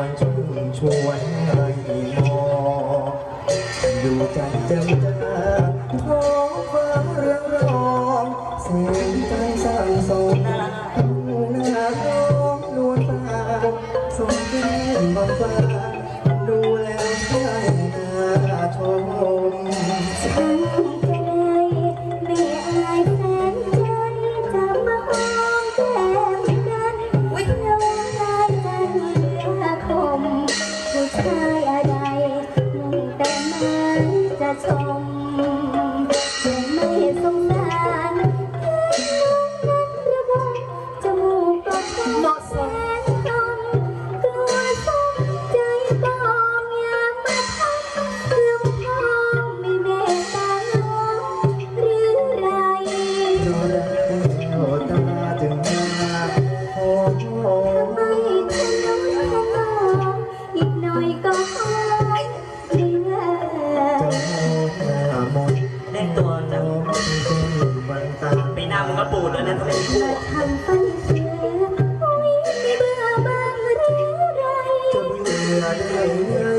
วนช่างชวนให้มองอยู่จันเจ้าจ้าท้องฟ้าเรืองรองแสงใจันทร์สร้างสมหน้าน้องนวลตาสมแก้มบางฟ้าดูแล้วช่างน่าชม ชายอะไรมุ่งแต่มันจะชม ดแล้วนะถ้าเป็นคู่มาทำฟันเสือไม่เบื่อบ้างหรือไรจะเบื่อได้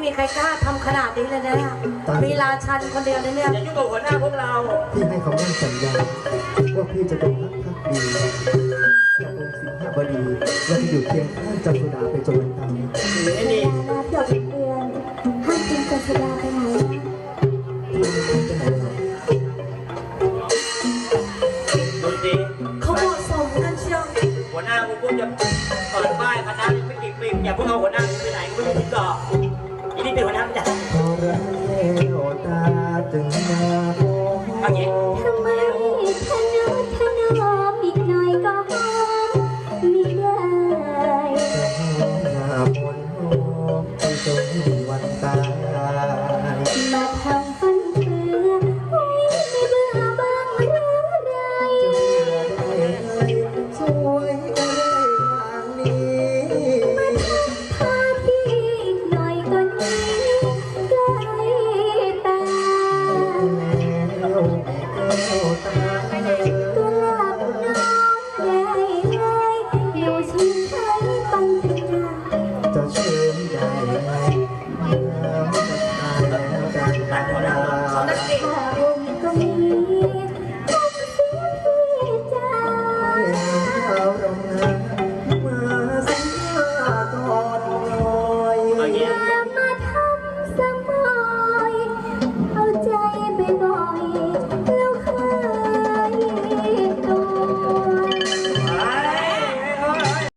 ม่มีใครกล้าทำขนาดนี้เลยนะเนี่ยมีราชันคนเดียวเลยเนี่ย อย่ายุ่งกับหัวหน้าพวกเรา พี่ให้คำมั่นสัญญาว่าพี่จะเป็นพักพักดีกับองค์สิงหบดีและจะอยู่เคียงข้างจันทดาไปจนวันตายไอ้นี่อย่ามาเดี๋ยวเดือนห้ามกินกาแฟไปไหนพี่ไม่รู้จะไหนหรอกดูสิเขาเหมาะสมกันเชียวหัวหน้ากูพูดจะเปิดป้ายคณะไม่กี่ปีอย่าเพิ่งเอาหัวหน้ากูไปไหนกูไม่รู้ที่ต่ออี นี่เป็นหัวหน้าไม่ได้พอรักแล้วตาจึง